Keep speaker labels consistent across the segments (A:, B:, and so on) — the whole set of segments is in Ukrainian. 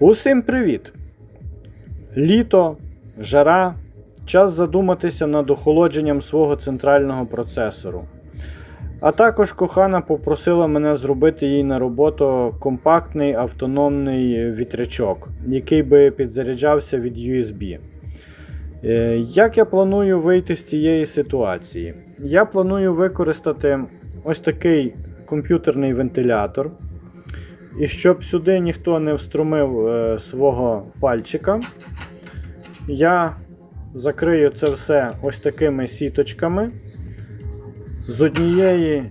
A: Усім привіт! Літо, жара, час задуматися над охолодженням свого центрального процесору. А також кохана попросила мене зробити їй на роботу компактний автономний вітрячок, який би підзаряджався від USB. Е, Як я планую вийти з цієї ситуації? Я планую використати ось такий комп'ютерний вентилятор. І щоб сюди ніхто не вструмив е, свого пальчика, я закрию це все ось такими сіточками з однієї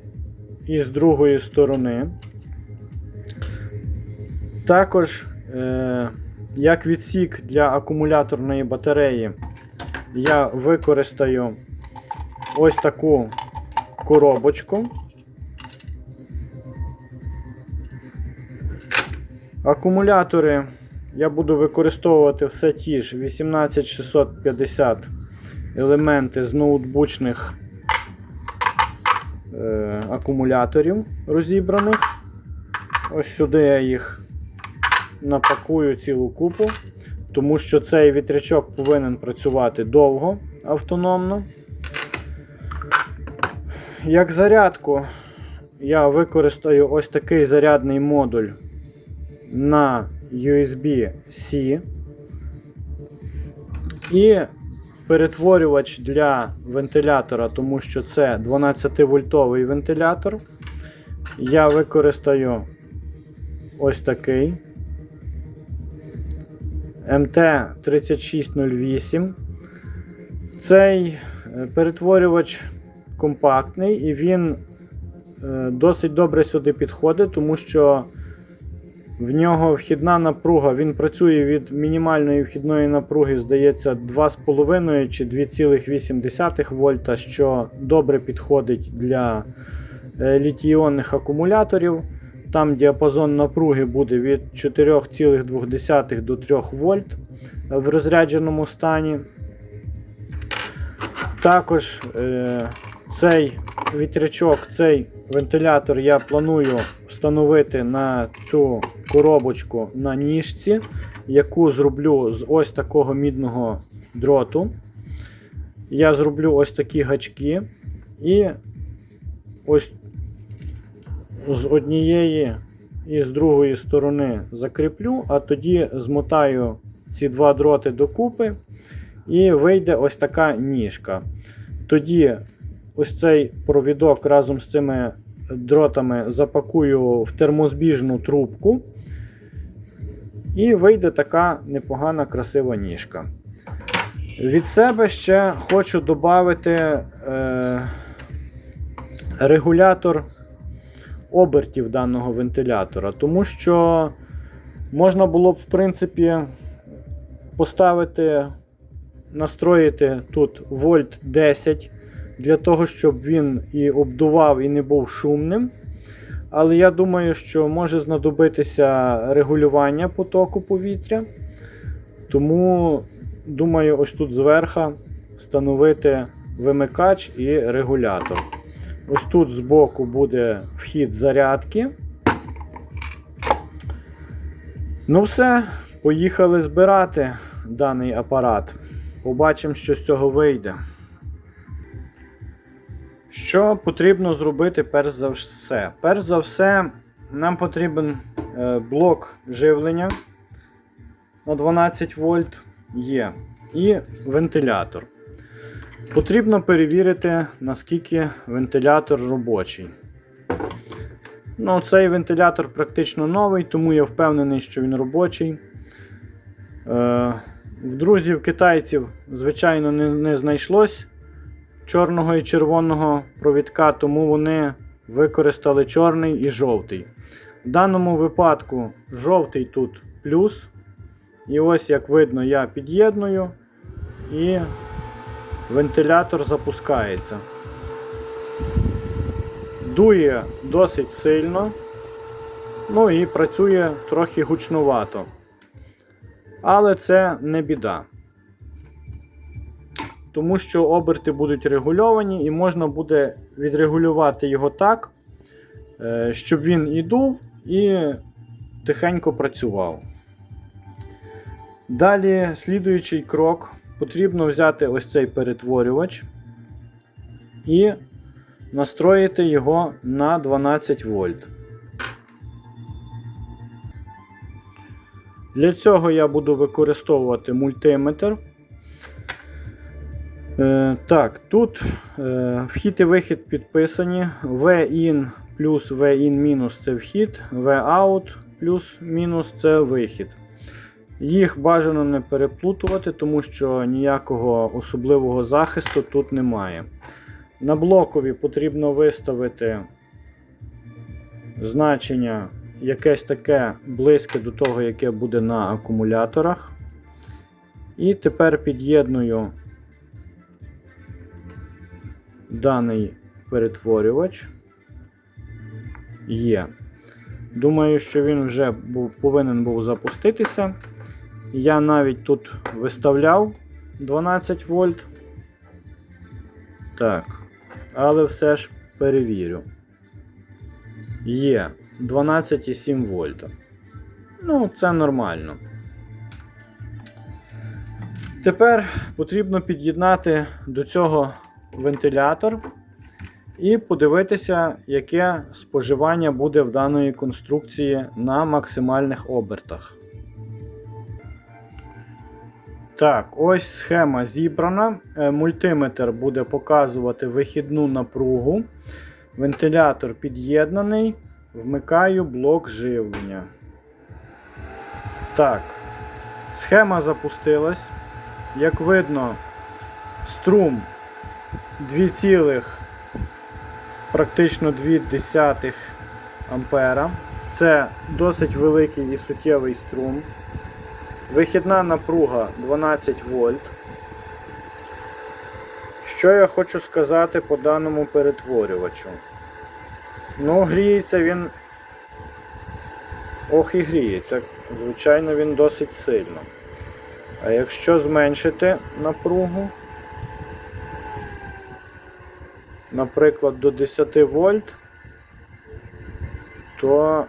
A: і з другої сторони. Також, е, як відсік для акумуляторної батареї, я використаю ось таку коробочку. Акумулятори я буду використовувати все ті ж 18650 елементи з ноутбучних е, акумуляторів розібраних. Ось сюди я їх напакую цілу купу, тому що цей вітрячок повинен працювати довго автономно. Як зарядку я використаю ось такий зарядний модуль на USB-C і перетворювач для вентилятора, тому що це 12-вольтовий вентилятор. Я використаю ось такий MT3608. Цей е, перетворювач компактний і він е, досить добре сюди підходить, тому що в нього вхідна напруга, він працює від мінімальної вхідної напруги, здається, 2,5 чи 2,8 вольта, що добре підходить для е, літій-іонних акумуляторів. Там діапазон напруги буде від 4,2 до 3 вольт в розрядженому стані. Також е, цей вітрячок, цей вентилятор я планую встановити на цю коробочку на ніжці, яку зроблю з ось такого мідного дроту. Я зроблю ось такі гачки і ось з однієї і з другої сторони закріплю, а тоді змотаю ці два дроти докупи, і вийде ось така ніжка. Тоді ось цей провідок разом з цими дротами запакую в термозбіжну трубку. І вийде така непогана красива ніжка. Від себе ще хочу додати е, регулятор обертів даного вентилятора, тому що можна було б, в принципі, поставити, настроїти тут вольт 10 для того, щоб він і обдував, і не був шумним. Але я думаю, що може знадобитися регулювання потоку повітря. Тому, думаю, ось тут зверху встановити вимикач і регулятор. Ось тут збоку буде вхід зарядки. Ну все, поїхали збирати даний апарат. Побачимо, що з цього вийде. Що потрібно зробити перш за все? Перш за все, нам потрібен е, блок живлення на 12 вольт є і вентилятор. Потрібно перевірити, наскільки вентилятор робочий. Ну, Цей вентилятор практично новий, тому я впевнений, що він робочий. Е, в друзів китайців, звичайно, не, не знайшлось чорного і червоного провідка, тому вони використали чорний і жовтий. В даному випадку жовтий тут плюс. І ось, як видно, я під'єдную і вентилятор запускається. Дує досить сильно, ну і працює трохи гучнувато. Але це не біда тому що оберти будуть регульовані і можна буде відрегулювати його так, е, щоб він і дув, і тихенько працював. Далі, слідуючий крок, потрібно взяти ось цей перетворювач і настроїти його на 12 вольт. Для цього я буду використовувати мультиметр. Е, так, тут е, вхід і вихід підписані. V-in плюс V-in мінус це вхід, V-out плюс мінус це вихід. Їх бажано не переплутувати, тому що ніякого особливого захисту тут немає. На блокові потрібно виставити значення якесь таке близьке до того, яке буде на акумуляторах. І тепер під'єдную даний перетворювач. Є. Думаю, що він вже був, повинен був запуститися. Я навіть тут виставляв 12 вольт. Так. Але все ж перевірю. Є 12,7 вольта. Ну, це нормально. Тепер потрібно під'єднати до цього вентилятор і подивитися, яке споживання буде в даної конструкції на максимальних обертах. Так, ось схема зібрана. Е, Мультиметр буде показувати вихідну напругу. Вентилятор під'єднаний. Вмикаю блок живлення. Так. Схема запустилась. Як видно, струм 2, цілих, практично 2 ампера. Це досить великий і суттєвий струм. Вихідна напруга 12 вольт. Що я хочу сказати по даному перетворювачу? Ну, гріється він. Ох і гріється. Звичайно, він досить сильно. А якщо зменшити напругу, наприклад, до 10 вольт, то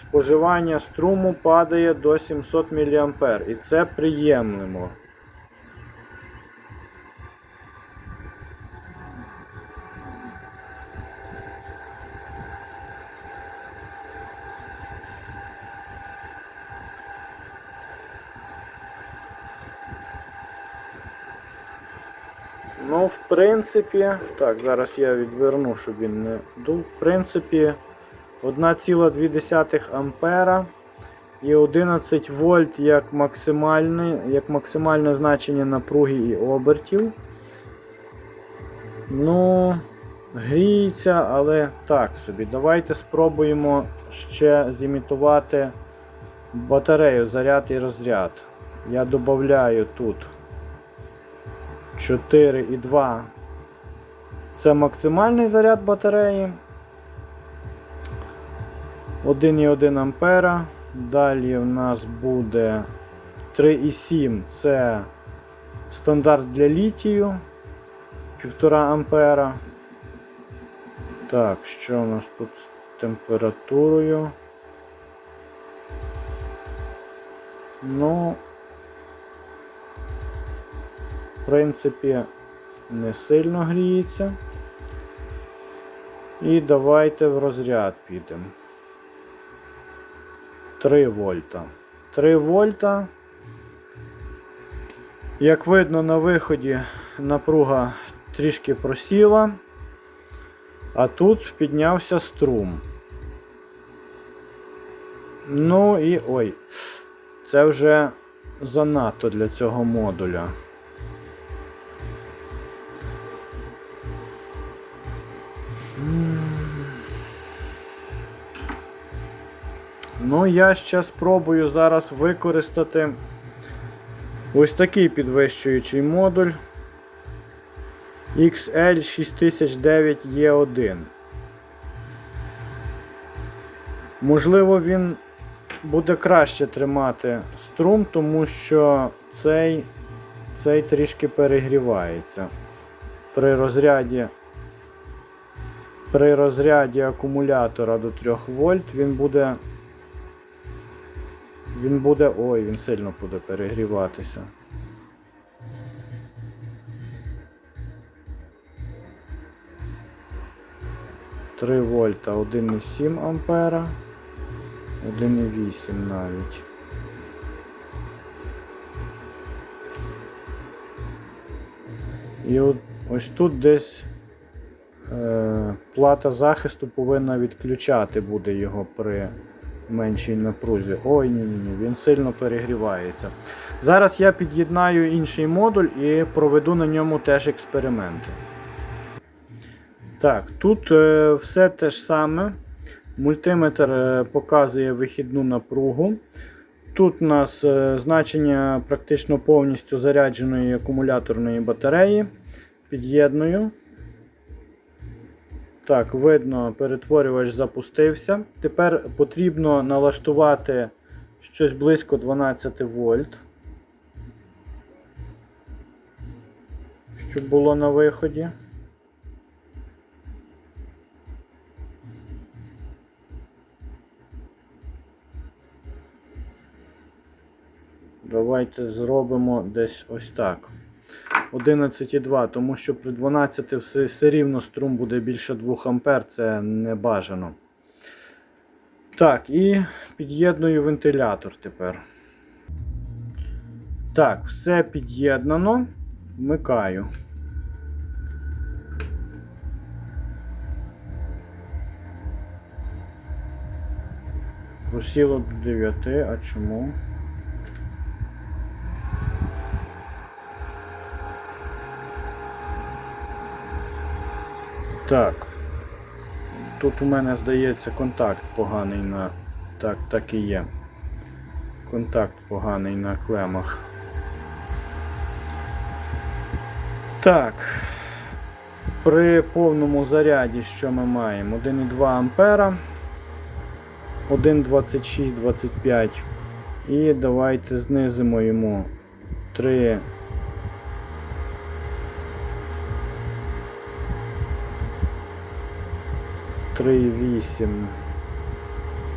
A: споживання струму падає до 700 мА. І це приємлемо. Ну, в принципі, так, зараз я відверну, щоб він не дув. В принципі, 1,2 ампера і 11 вольт як як максимальне значення напруги і обертів. Ну, гріється, але так собі. Давайте спробуємо ще зімітувати батарею, заряд і розряд. Я додаю тут 4,2. Це максимальний заряд батареї. 1,1 ампера. Далі у нас буде 3,7 це стандарт для літію 1,5 ампера. Так, що у нас тут з температурою? Ну, принципі, не сильно гріється. І давайте в розряд підемо. 3 вольта. 3 вольта. Як видно, на виході напруга трішки просіла, а тут піднявся струм. Ну і ой, це вже занадто для цього модуля. Ну, я ще спробую зараз використати ось такий підвищуючий модуль XL6009E1. Можливо, він буде краще тримати струм, тому що цей, цей трішки перегрівається. При розряді при розряді акумулятора до 3 вольт він буде Він буде. Ой, він сильно буде перегріватися. Три вольта, 1,7 ампера, 1,8 навіть. І от, ось тут десь е, плата захисту повинна відключати буде його при меншій напрузі. Ой, ні, ні, ні, він сильно перегрівається. Зараз я під'єднаю інший модуль і проведу на ньому теж експерименти. Так, тут е, все те ж саме. Мультиметр е, показує вихідну напругу. Тут у нас е, значення практично повністю зарядженої акумуляторної батареї. Під'єдную. Так, видно, перетворювач запустився. Тепер потрібно налаштувати щось близько 12 вольт. Щоб було на виході. Давайте зробимо десь ось так. 11,2, тому що при 12 все, все рівно струм буде більше 2 А, це не бажано. Так, і під'єдную вентилятор тепер. Так, все під'єднано. Вмикаю. Просіло до 9, а чому? Так. Тут у мене здається контакт поганий на. Так, так і є. Контакт поганий на клемах. Так. При повному заряді що ми маємо? 1,2 ампера. 1,26-25. І давайте знизимо йому 3. 3,8,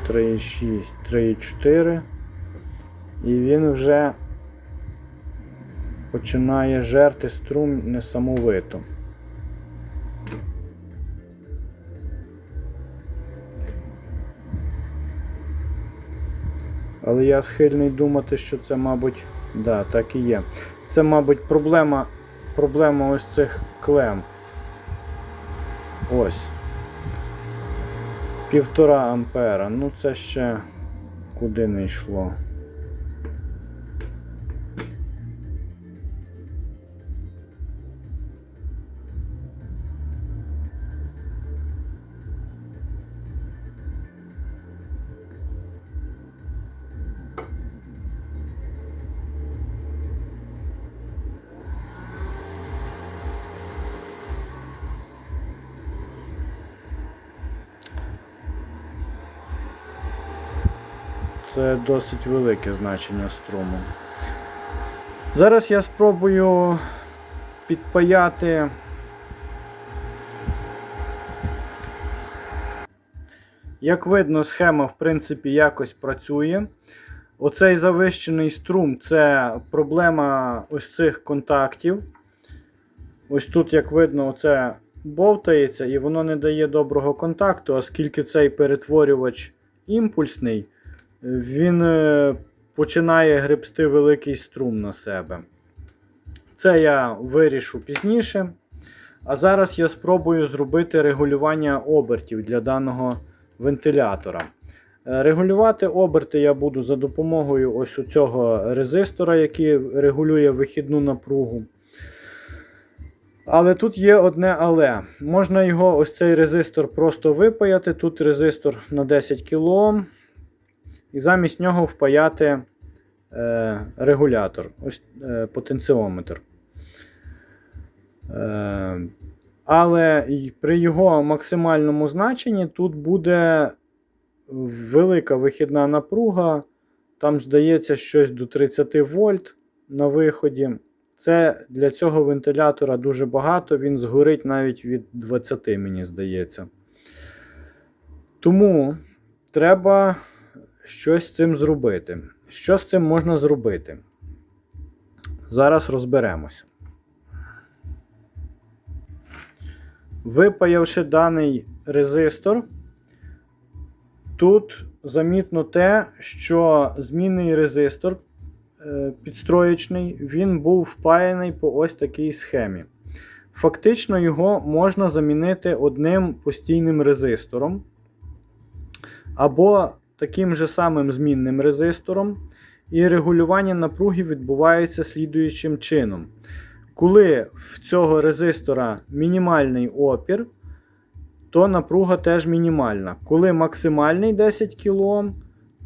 A: 3,6, 3,4. І він вже починає жерти струм несамовито. Але я схильний думати, що це, мабуть, да, так і є. Це, мабуть, проблема, проблема ось цих клем. Ось. Півтора ампера. Ну це ще куди не йшло. Це досить велике значення струму. Зараз я спробую підпаяти. Як видно, схема в принципі якось працює. Оцей завищений струм це проблема ось цих контактів. Ось тут, як видно, оце бовтається і воно не дає доброго контакту, оскільки цей перетворювач імпульсний він е, починає гребсти великий струм на себе. Це я вирішу пізніше. А зараз я спробую зробити регулювання обертів для даного вентилятора. Е, Регулювати оберти я буду за допомогою ось цього резистора, який регулює вихідну напругу. Але тут є одне але. Можна його ось цей резистор просто випаяти. Тут резистор на 10 кОм і замість нього впаяти е, регулятор, ось е, потенціометр. Е, але при його максимальному значенні тут буде велика вихідна напруга. Там, здається, щось до 30 вольт на виході. Це для цього вентилятора дуже багато, він згорить навіть від 20, мені здається. Тому треба щось з цим зробити. Що з цим можна зробити? Зараз розберемося. Випаявши даний резистор, тут замітно те, що змінний резистор е, підстроєчний, він був впаяний по ось такій схемі. Фактично його можна замінити одним постійним резистором, або таким же самим змінним резистором, і регулювання напруги відбувається слідуючим чином. Коли в цього резистора мінімальний опір, то напруга теж мінімальна. Коли максимальний 10 кОм,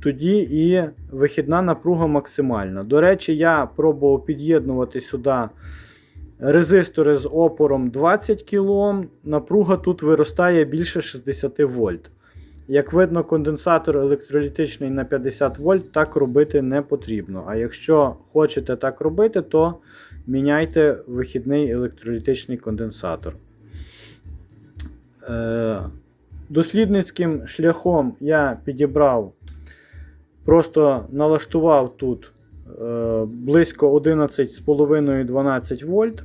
A: тоді і вихідна напруга максимальна. До речі, я пробував під'єднувати сюди резистори з опором 20 кОм, напруга тут виростає більше 60 вольт. Як видно, конденсатор електролітичний на 50 вольт так робити не потрібно. А якщо хочете так робити, то міняйте вихідний електролітичний конденсатор. Е, дослідницьким шляхом я підібрав, просто налаштував тут е, близько 11,5-12 вольт.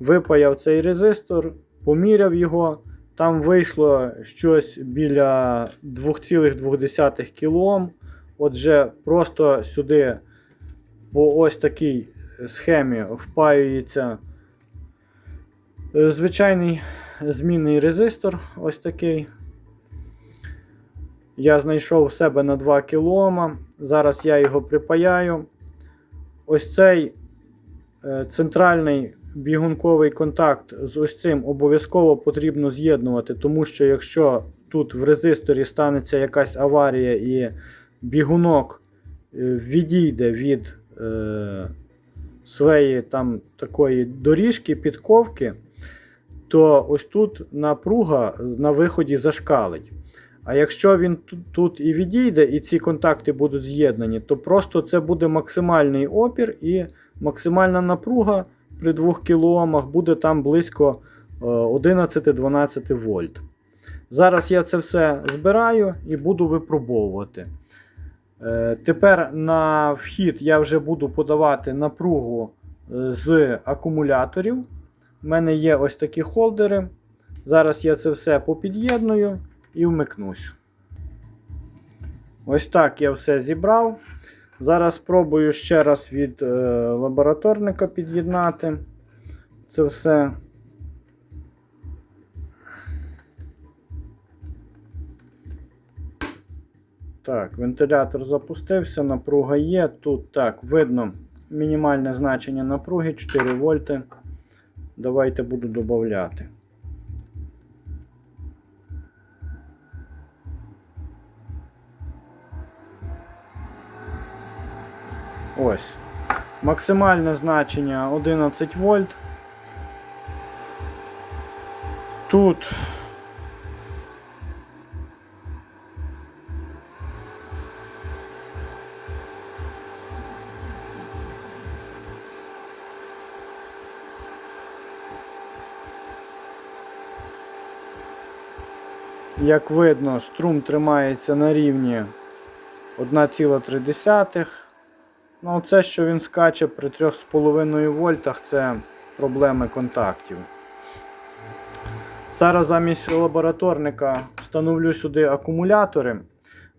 A: Випаяв цей резистор, поміряв його. Там вийшло щось біля 2,2 кОм. Отже, просто сюди по ось такій схемі впаюється звичайний змінний резистор. Ось такий. Я знайшов себе на 2 кОм. Зараз я його припаяю. Ось цей е, центральний бігунковий контакт з ось цим обов'язково потрібно з'єднувати, тому що якщо тут в резисторі станеться якась аварія і бігунок е, відійде від е, своєї там такої доріжки, підковки, то ось тут напруга на виході зашкалить. А якщо він тут, тут і відійде, і ці контакти будуть з'єднані, то просто це буде максимальний опір і максимальна напруга при 2 кОм буде там близько е, 11-12 вольт. Зараз я це все збираю і буду випробовувати. Е, Тепер на вхід я вже буду подавати напругу е, з акумуляторів. У мене є ось такі холдери. Зараз я це все попід'єдную і вмикнусь. Ось так я все зібрав. Зараз спробую ще раз від е, лабораторника під'єднати це все. Так, вентилятор запустився, напруга є. Тут так, видно мінімальне значення напруги 4 вольти. Давайте буду додати. Ось. Максимальне значення 11 вольт. Тут Як видно, струм тримається на рівні 1,3. Ну, це, що він скаче при 3,5 вольтах, це проблеми контактів. Зараз замість лабораторника встановлю сюди акумулятори.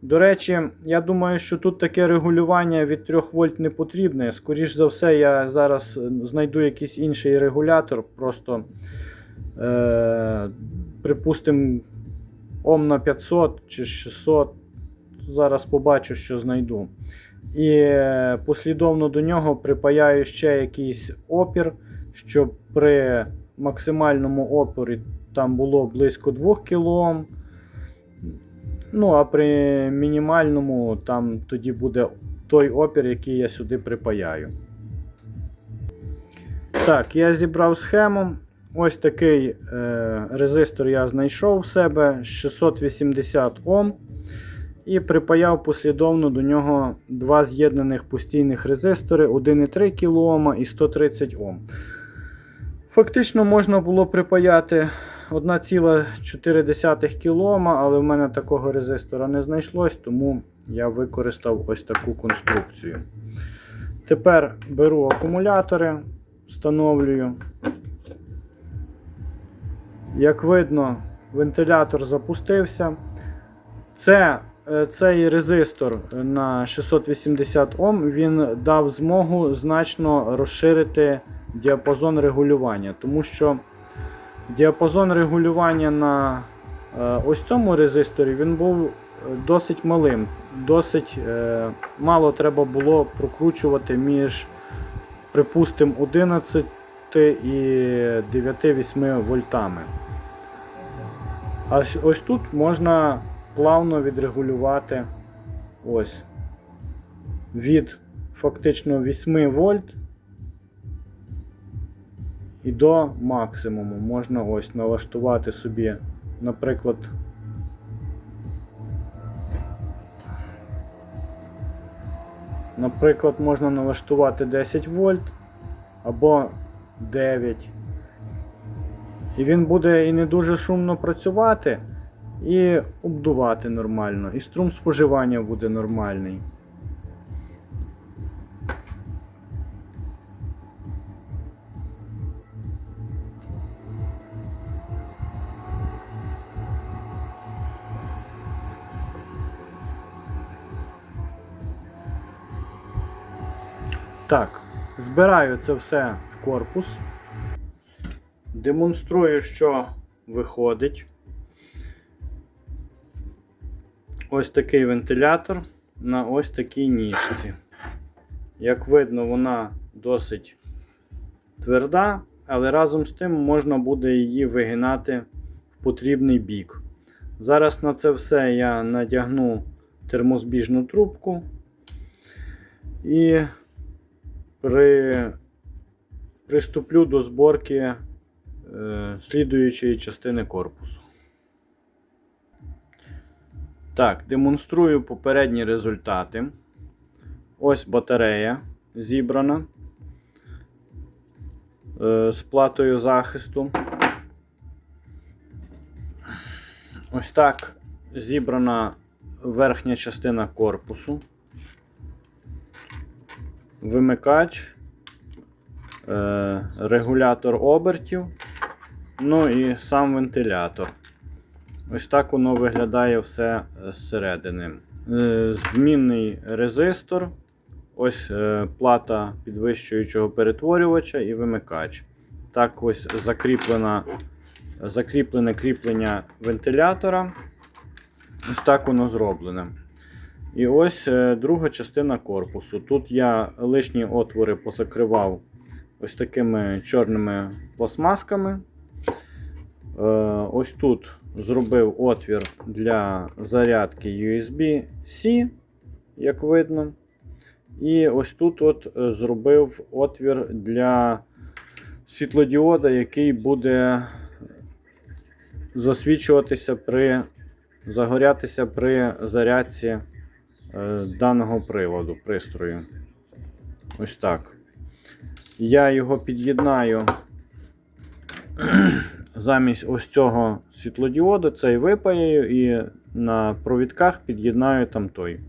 A: До речі, я думаю, що тут таке регулювання від 3 вольт не потрібне. Скоріше за все, я зараз знайду якийсь інший регулятор. Просто, е, припустимо, Ом на 500 чи 600. Зараз побачу, що знайду. І послідовно до нього припаяю ще якийсь опір, щоб при максимальному опорі там було близько 2 кОм. Ну, а при мінімальному там тоді буде той опір, який я сюди припаяю. Так, я зібрав схему. Ось такий е, резистор я знайшов в себе 680 Ом. І припаяв послідовно до нього два з'єднаних постійних резистори 1,3 кОм і 130 Ом. Фактично можна було припаяти 1,4 кОм, але в мене такого резистора не знайшлось, тому я використав ось таку конструкцію. Тепер беру акумулятори, встановлюю. Як видно, вентилятор запустився. Це, цей резистор на 680 Ом він дав змогу значно розширити діапазон регулювання, тому що діапазон регулювання на е, ось цьому резисторі він був е, досить малим. Досить е, мало треба було прокручувати між, припустимо, 11 і 9-8 вольтами. А ось тут можна плавно відрегулювати ось від фактично 8 вольт і до максимуму. Можна ось налаштувати собі, наприклад, Наприклад, можна налаштувати 10 вольт або 9. І він буде і не дуже шумно працювати, і обдувати нормально. І струм споживання буде нормальний. Так, збираю це все в корпус. Демонструю, що виходить. Ось такий вентилятор на ось такій ніжці. Як видно, вона досить тверда, але разом з тим можна буде її вигинати в потрібний бік. Зараз на це все я надягну термозбіжну трубку і при... приступлю до зборки е, слідуючої частини корпусу. Так, демонструю попередні результати. Ось батарея зібрана е, з платою захисту. Ось так зібрана верхня частина корпусу вимикач, е, регулятор обертів, ну і сам вентилятор. Ось так воно виглядає все зсередини. Е, Змінний резистор, ось е, плата підвищуючого перетворювача і вимикач. Так ось закріплена, закріплене кріплення вентилятора. Ось так воно зроблене. І ось е, друга частина корпусу. Тут я лишні отвори позакривав ось такими чорними пластмасками. Е, Ось тут зробив отвір для зарядки USB-C, як видно. І ось тут от е, зробив отвір для світлодіода, який буде засвічуватися при загорятися при зарядці е, даного приводу, пристрою. Ось так. Я його під'єднаю замість ось цього світлодіоду, цей випаяю і на провідках під'єднаю там той.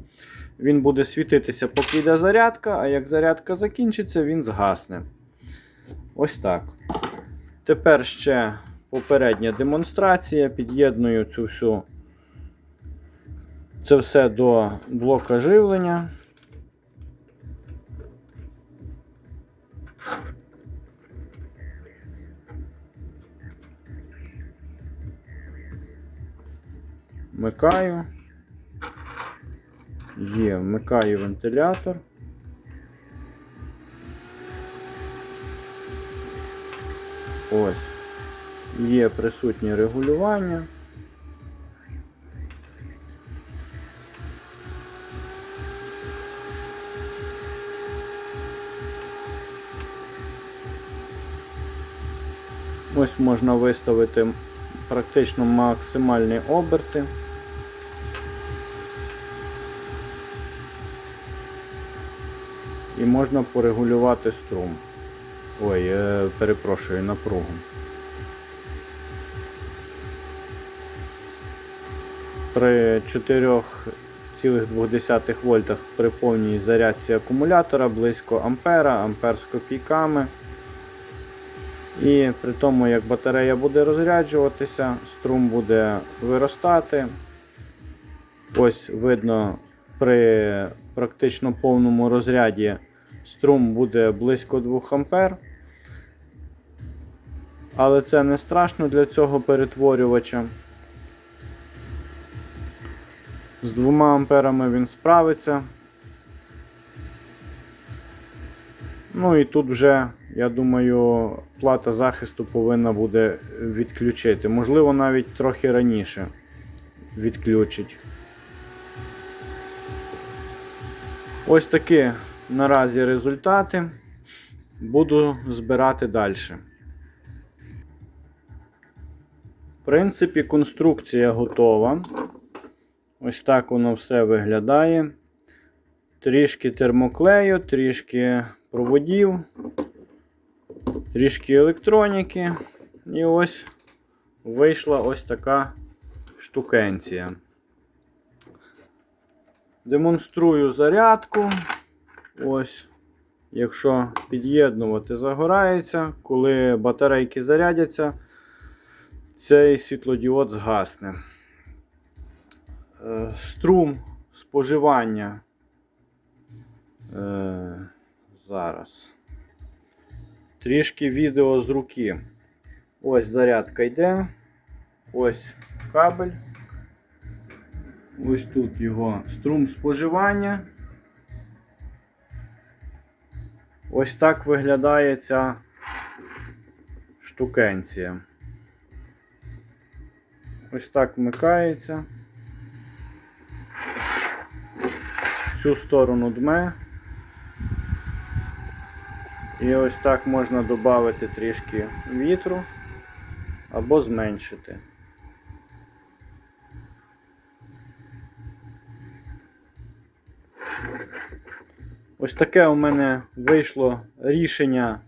A: Він буде світитися, поки йде зарядка, а як зарядка закінчиться, він згасне. Ось так. Тепер ще попередня демонстрація. Під'єдную цю всю це все до блока живлення. Вмикаю. Є, вмикаю вентилятор. Ось. Є присутнє регулювання. Ось можна виставити практично максимальні оберти. Можна порегулювати струм. Ой, е, перепрошую, напругу. При 2,2 вольтах при повній зарядці акумулятора, близько ампера, ампер з копійками. І при тому, як батарея буде розряджуватися, струм буде виростати. Ось видно, при практично повному розряді струм буде близько 2 ампер. Але це не страшно для цього перетворювача. З 2 амперами він справиться. Ну і тут вже, я думаю, плата захисту повинна буде відключити. Можливо, навіть трохи раніше відключить. Ось такі наразі результати. Буду збирати далі. В принципі, конструкція готова. Ось так воно все виглядає. Трішки термоклею, трішки проводів, трішки електроніки. І ось вийшла ось така штукенція. Демонструю зарядку. Ось, якщо під'єднувати, загорається. Коли батарейки зарядяться, цей світлодіод згасне. Е, Струм споживання. Е, Зараз. Трішки відео з руки. Ось зарядка йде. Ось кабель. Ось тут його струм споживання. Ось так виглядає ця штукенція. Ось так вмикається. В цю сторону дме. І ось так можна додати трішки вітру або зменшити. Ось таке у мене вийшло рішення.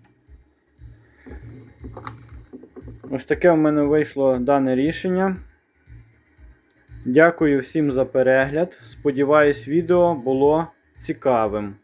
A: Ось таке у мене вийшло дане рішення. Дякую всім за перегляд. Сподіваюсь, відео було цікавим.